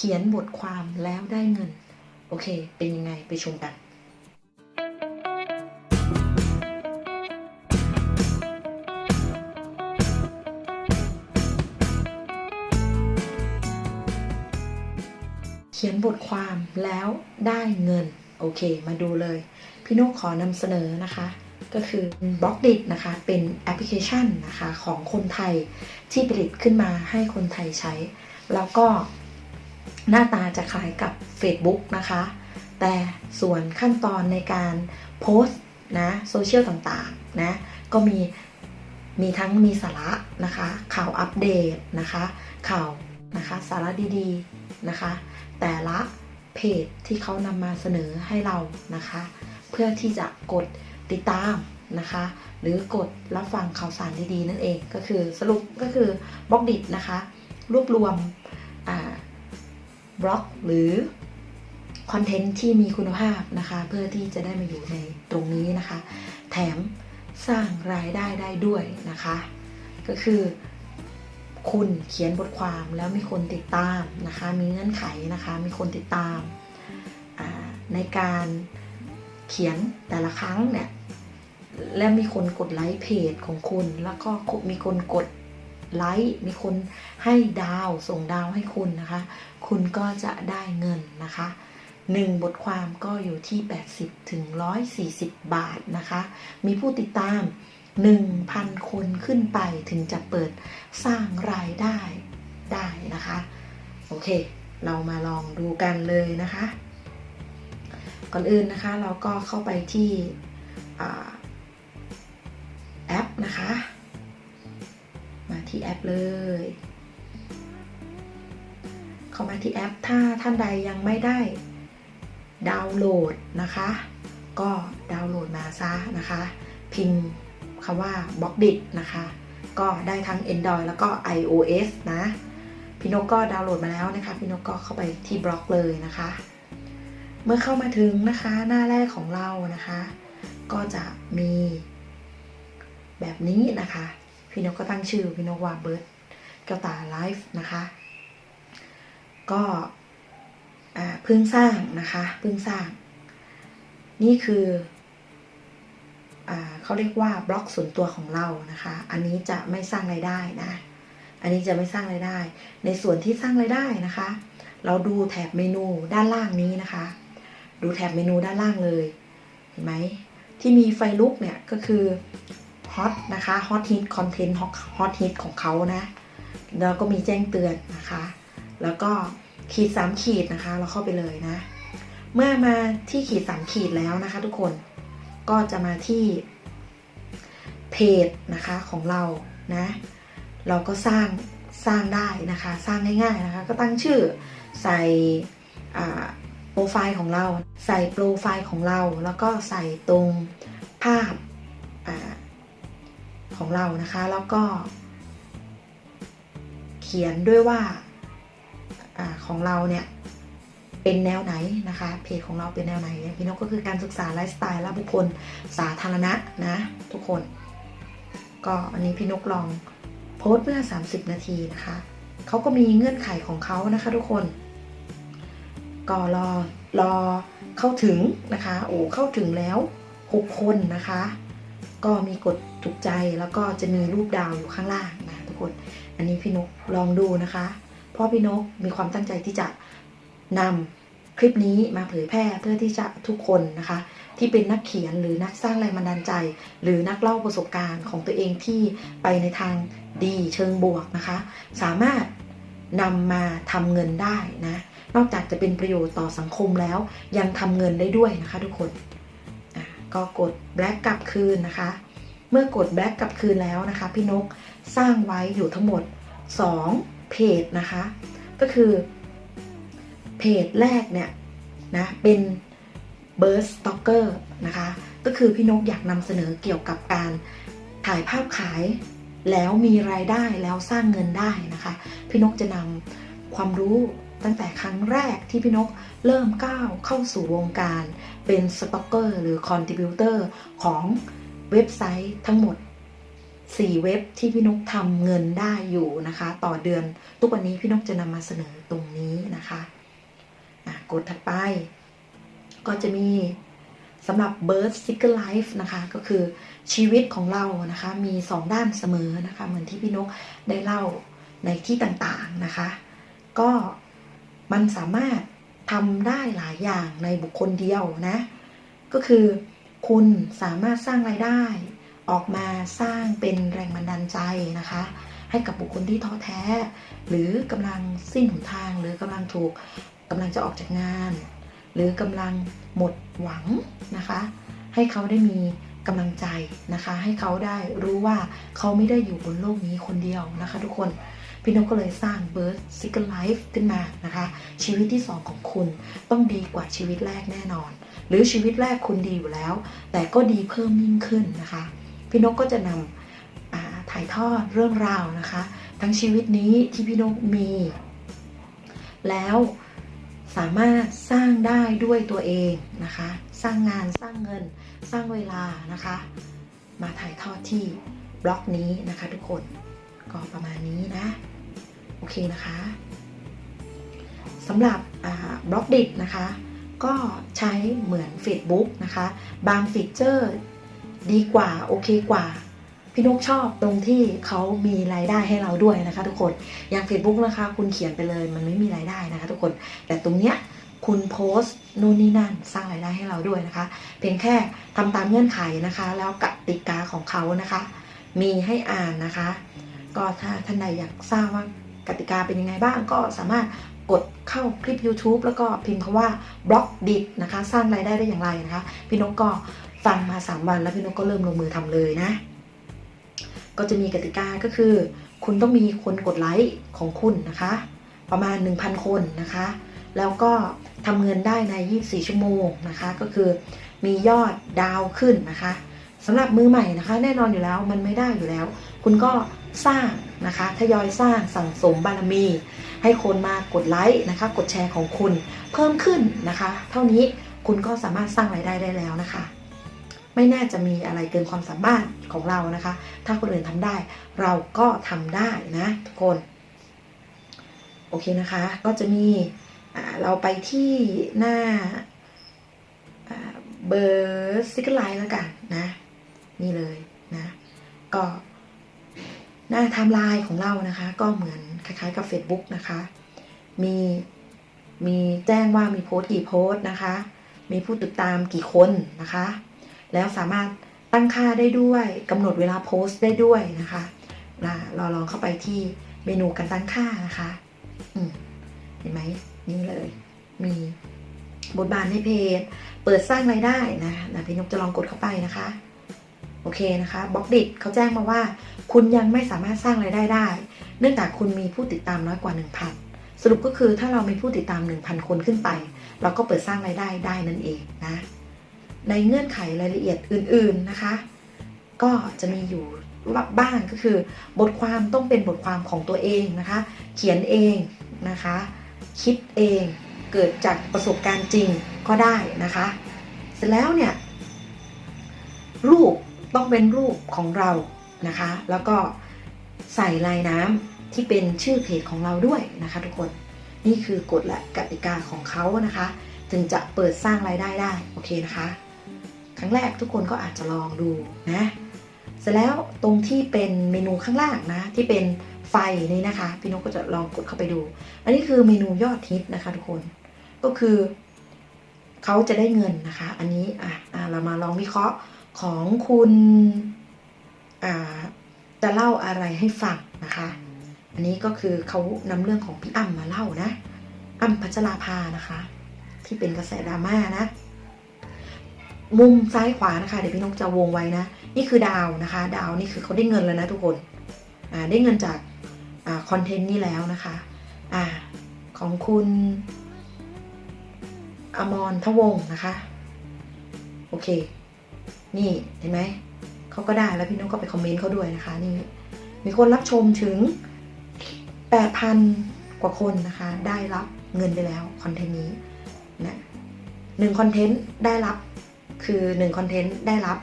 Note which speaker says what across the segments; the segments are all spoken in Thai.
Speaker 1: เขียนบทความแล้วได้เงิน โอเค เป็นยังไงไปชมกัน เขียนบทความแล้วได้เงิน โอเค มาดูเลย พี่นุ๊กขอนำเสนอนะคะก็คือ b l o c k d i t นะคะ เป็นแอปพลิเคชันนะคะของคนไทยที่ผลิตขึ้นมาให้คนไทยใช้ แล้วก็ หน้าตาจะคล้ายกับ Facebook นะคะ แต่ส่วนขั้นตอนในการโพสต์นะโซเชียลต่างๆนะก็มีมีทั้งมีสาระนะคะ ข่าวอัปเดตนะคะ ข่าวนะคะสาระดีๆนะคะ แต่ละเพจที่เขานำมาเสนอให้เรานะคะ เพื่อที่จะกดติดตามนะคะ หรือกดรับฟังข่าวสารดีๆ นั่นเองก็คือสรุปก็คือบล็อกดิบนะคะ รวบรวมอ่า บล็อกหรือคอนเทนต์ที่มีคุณภาพนะคะ เพื่อที่จะได้มาอยู่ในตรงนี้นะคะ แถมสร้างรายได้ได้ด้วยนะคะ ก็คือคุณเขียนบทความแล้วมีคนติดตามนะคะ มีเงื่อนไขนะคะ มีคนติดตามในการเขียนแต่ละครั้งเนี่ยและมีคนกดไลค์เพจของคุณ แล้วก็มีคนกด ไลค์มีคนให้ดาวส่งดาวให้คุณนะคะ คุณก็จะได้เงินนะคะหนึ่งบทความก็อยู่ที่ 80 ถึง 140 บาทนะคะ มีผู้ติดตาม 1,000 คนขึ้นไปถึงจะเปิดสร้างรายได้ได้นะคะ โอเค เรามาลองดูกันเลยนะคะ ก่อนอื่นนะคะเราก็เข้าไปที่อแอปนะคะ ที่แอปเลย เข้ามาที่แอป ถ้าท่านใดยังไม่ได้ดาวน์โหลดนะคะ ก็ดาวน์โหลดมาซะนะคะ พิมพ์คำว่า b l o c k d i t นะคะ ก็ได้ทั้ง Android แล้วก็ iOS นะพี่นกก็ดาวน์โหลดมาแล้วนะคะ พี่นกก็เข้าไปที่บล็อกเลยนะคะ เมื่อเข้ามาถึงนะคะ หน้าแรกของเรานะคะ ก็จะมีแบบนี้นะคะ พี่นกก็ตั้งชื่อพี่นกว่าเบิร์ดแก้วตาไลฟ์นะคะ ก็เพิ่งสร้างนะคะเพิ่งสร้าง นี่คืออเขาเรียกว่าบล็อกส่วนตัวของเรานะคะ อันนี้จะไม่สร้างรายได้นะอันนี้จะไม่สร้างรายได้ ในส่วนที่สร้างรายได้นะคะ เราดูแถบเมนูด้านล่างนี้นะคะ ดูแถบเมนูด้านล่างเลยเห็นไหมที่มีไฟลุกเนี่ยก็คือ ฮอตนะคะฮอตฮิตคอนเทนต์ฮอตฮิตของเขานะ แล้วก็มีแจ้งเตือนนะคะ แล้วก็ขีดสามขีดนะคะ เราเข้าไปเลยนะ เมื่อมาที่ขีดสามขีดแล้วนะคะทุกคนก็จะมาที่เพจนะคะของเรานะ เราก็สร้างสร้างได้นะคะ สร้างง่ายๆนะคะ ก็ตั้งชื่อใส่โปรไฟล์ของเรา ใส่โปรไฟล์ของเรา แล้วก็ใส่ตรงภาพ ของเรานะคะ แล้วก็ เขียนด้วยว่าอของเราเนี่ยเป็นแนวไหนนะคะ เพจของเราเป็นแนวไหนพี่นกก็คือการศึกษาไลฟ์สไตล์และบุคคลสาธารณะนะทุกคน ก็อันนี้พี่นกลองโพสต์เมื่อ 30 นาทีนะคะเขาก็มีเงื่อนไขของเขานะคะทุกคนก็รอรอเข้าถึงนะคะ โอ้เข้าถึงแล้ว 6 คนนะคะ ก็มีกด ถูกใจแล้วก็จะมีรูปดาวอยู่ข้างล่างนะทุกคน อันนี้พี่นกลองดูนะคะ เพราะพี่นกมีความตั้งใจที่จะนำคลิปนี้มาเผยแพร่เพื่อที่จะทุกคนนะคะ ที่เป็นนักเขียนหรือนักสร้างแรงบันดาลใจ หรือนักเล่าประสบการณ์ของตัวเองที่ไปในทางดีเชิงบวกนะคะ สามารถนำมาทำเงินได้นะ นอกจากจะเป็นประโยชน์ต่อสังคมแล้ว ยังทำเงินได้ด้วยนะคะทุกคน ก็กดแบล็กกลับคืนนะคะ เมื่อกดแบล็กกลับคืนแล้วนะคะ พี่นกสร้างไว้อยู่ทั้งหมด 2 เพจนะคะ ก็คือเพจแรกเนี่ยนะเป็น b i r d Stalker นะคะ ก็คือพี่นกอยากนำเสนอเกี่ยวกับการถ่ายภาพขายแล้วมีรายได้แล้วสร้างเงินได้นะคะ พี่นกจะนำความรู้ตั้งแต่ครั้งแรกที่พี่นกเริ่มก้าวเข้าสู่วงการเป็นสต็อกเกอร์หรือคอนทิบิวเตอร์ของ เว็บไซต์ทั้งหมด 4 เว็บที่พี่นกทำเงินได้อยู่นะคะ ต่อเดือนทุกวันนี้พี่นกจะนำมาเสนอตรงนี้นะคะกดถัดไป ก็จะมีสำหรับ Birth Seeker Life นะคะ ก็คือชีวิตของเรานะคะ มี 2 ด้านเสมอนะคะ เหมือนที่พี่นกได้เล่าในที่ต่างๆนะคะ ก็มันสามารถทำได้หลายอย่างในบุคคลเดียวนะ ก็คือ คุณสามารถสร้างรายได้ ออกมาสร้างเป็นแรงบันดาลใจนะคะ ให้กับบุคคลที่ท้อแท้ หรือกำลังสิ้นหนทาง หรือกำลังถูกกำลังจะออกจากงาน หรือกำลังหมดหวังนะคะ ให้เขาได้มีกำลังใจนะคะ ให้เขาได้รู้ว่าเขาไม่ได้อยู่บนโลกนี้คนเดียวนะคะ ทุกคนพี่นกก็เลยสร้าง Birth Second Life ขึ้นมานะคะ ชีวิตที่ 2 ของคุณต้องดีกว่าชีวิตแรกแน่นอน หรือชีวิตแรกคุณดีอยู่แล้ว แต่ก็ดีเพิ่มยิ่งขึ้นนะคะ พี่นกก็จะนำถ่ายทอดเรื่องราวนะคะ ทั้งชีวิตนี้ที่พี่นกมี แล้วสามารถสร้างได้ด้วยตัวเองนะคะ สร้างงานสร้างเงิน สร้างเวลานะคะ มาถ่ายทอดที่บล็อกนี้นะคะทุกคนก็ประมาณนี้นะ โอเคนะคะสำหรับบล็อกดินะคะ ก็ใช้เหมือน Facebook นะคะ บางฟีเจอร์ดีกว่า โอเคกว่า พี่นกชอบตรงที่เขามีรายได้ให้เราด้วยนะคะ ทุกคนอย่าง Facebook นะคะ คุณเขียนไปเลยมันไม่มีรายได้นะคะ ทุกคนแต่ตรงเนี้ยคุณโพสต์นู่นนี่นั่นสร้างรายได้ให้เราด้วยนะคะ เพียงแค่ทำตามเงื่อนไขนะคะ แล้วกติกาของเขานะคะ มีให้อ่านนะคะ ก็ถ้าท่านใดอยากทราบว่ากติกาเป็นยังไงบ้างก็สามารถ กดเข้าคลิป YouTube แล้วก็พิมพ์คำว่าบล็อกดิบนะคะ สร้างรายได้ได้อย่างไรนะคะ พี่นกก็ฟังมา 3 วันแล้วพี่นกก็เริ่มลงมือทำเลยนะ ก็จะมีกติกาก็คือ คุณต้องมีคนกดไลค์ของคุณนะคะ ประมาณ 1,000 คนนะคะ แล้วก็ทำเงินได้ใน 24 ชั่วโมงนะคะ ก็คือมียอดดาวขึ้นนะคะสำหรับมือใหม่นะคะ แน่นอนอยู่แล้วมันไม่ได้อยู่แล้ว คุณก็ สร้างนะคะทยอยสร้างสั่งสมบารมี ให้คนมากดไลค์นะคะ กดแชร์ของคุณเพิ่มขึ้นนะคะ เท่านี้คุณก็สามารถสร้างรายได้ได้แล้วนะคะ ไม่น่าจะมีอะไรเกินความสามารถของเรานะคะ ถ้าคนอื่นทำได้ เราก็ทำได้นะทุกคน โอเคนะคะ ก็จะมีเราไปที่หน้าเบอร์ซิกไลน์แล้วกันนะ นี่เลยนะ ก็ หน้าไทม์ไลน์ของเรานะคะ ก็เหมือนคล้ายๆกับ Facebook นะคะ มีมีแจ้งว่ามีโพสต์กี่โพสต์นะคะ มีผู้ติดตามกี่คนนะคะ แล้วสามารถตั้งค่าได้ด้วยกำหนดเวลาโพสต์ได้ด้วยนะคะเราลองเข้าไปที่เมนูการตั้งค่านะคะเห็นไหมนี่เลย มีบทบาทในเพจ เปิดสร้างรายได้นะนะพี่นกจะลองกดเข้าไปนะคะ อเคนะคะบล็อกดิเขาแจ้งมาว่า คุณยังไม่สามารถสร้างรายได้ได้ เนื่องจากคุณมีผู้ติดตามน้อยกว่า 1,000 สรุปก็คือถ้าเรามีผู้ติดตาม 1,000 คนขึ้นไป เราก็เปิดสร้างรายได้ได้นั่นเองนะ ในเงื่อนไขรายละเอียดอื่นๆนะคะ ก็จะมีอยู่บ้างก็คือ บทความต้องเป็นบทความของตัวเองนะคะ เขียนเองนะคะ คิดเองเกิดจากประสบการณ์จริงก็ได้นะคะ เสร็จแล้วเนี่ยรูป ต้องเป็นรูปของเรานะคะ แล้วก็ใส่ลายน้ำที่เป็นชื่อเพจของเราด้วยนะคะทุกคนนี่คือกฎและกติกาของเขานะคะ ถึงจะเปิดสร้างรายได้ได้โอเคนะคะ ครั้งแรกทุกคนก็อาจจะลองดูนะเสร็จแล้วตรงที่เป็นเมนูข้างล่างนะที่เป็นไฟนี่นะคะ พี่นกก็จะลองกดเข้าไปดู อันนี้คือเมนูยอดฮิตนะคะ ทุกคนก็คือเขาจะได้เงินนะคะ อันนี้อะอะเรามาลองวิเคราะห์ ของคุณจะเล่าอะไรให้ฟังนะคะ อันนี้ก็คือเขานำเรื่องของพี่อ้ำมาเล่านะ อ้ำพัชราภานะคะ ที่เป็นกระแสดราม่านะ มุมซ้ายขวานะคะ เดี๋ยวพี่นกจะวงไว้นะ นี่คือดาวนะคะ ดาวนี่คือเขาได้เงินแล้วนะทุกคนได้เงินจากอคอนเทนต์นี้แล้วนะคะอ่าของคุณอมรทวงนะคะ โอเค นี่เห็นไหมเขาก็ได้แล้วพี่นกก็ไปคอมเมนต์เขาด้วยนะคะนี่มีคนรับชมถึง 8,000 กว่าคนนะคะ ได้รับเงินไปแล้วคอนเทนต์นี้นะหนึ่งคอนเทนต์ได้รับคือหนึ่งคอนเทนต์ได้รับ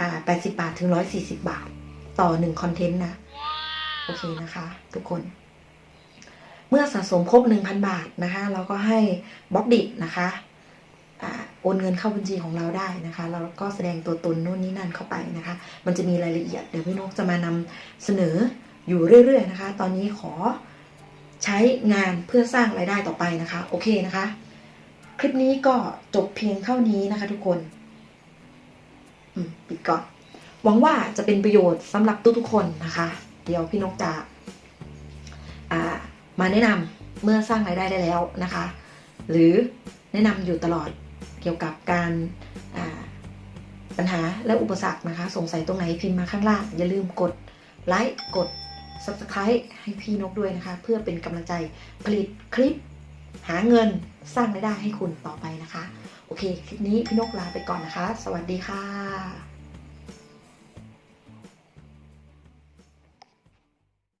Speaker 1: อ่า80บาทถึง140บาท ต่อหนึ่งคอนเทนต์นะ โอเคนะคะ ทุกคน เมื่อสะสมครบ1,000บาทนะคะ เราก็ให้บล็อกดิบนะคะ โอนเงินเข้าบัญชีของเราได้นะคะเราก็แสดงตัวตนนู่นนี่นั่นเข้าไปนะคะ มันจะมีรายละเอียดเดี๋ยวพี่นกจะมานำเสนออยู่เรื่อย ๆ นะคะ ตอนนี้ขอใช้งานเพื่อสร้างรายได้ต่อไปนะคะ โอเคนะคะ คลิปนี้ก็จบเพียงเท่านี้นะคะ ทุกคนปิดก่อน หวังว่าจะเป็นประโยชน์สำหรับทุกๆคนนะคะ เดี๋ยวพี่นกจะมาแนะนำเมื่อสร้างรายได้ได้แล้วนะคะ หรือแนะนำอยู่ตลอด เกี่ยวกับการปัญหาและอุปสรรคนะคะ สงสัยตรงไหนพิมพ์มาข้างล่าง อย่าลืมกดไลค์กด Subscribe ให้พี่นกด้วยนะคะ เพื่อเป็นกำลังใจผลิตคลิป หาเงินสร้างรายได้ให้คุณต่อไปนะคะ โอเค คลิปนี้พี่นกลาไปก่อนนะคะ สวัสดีค่ะ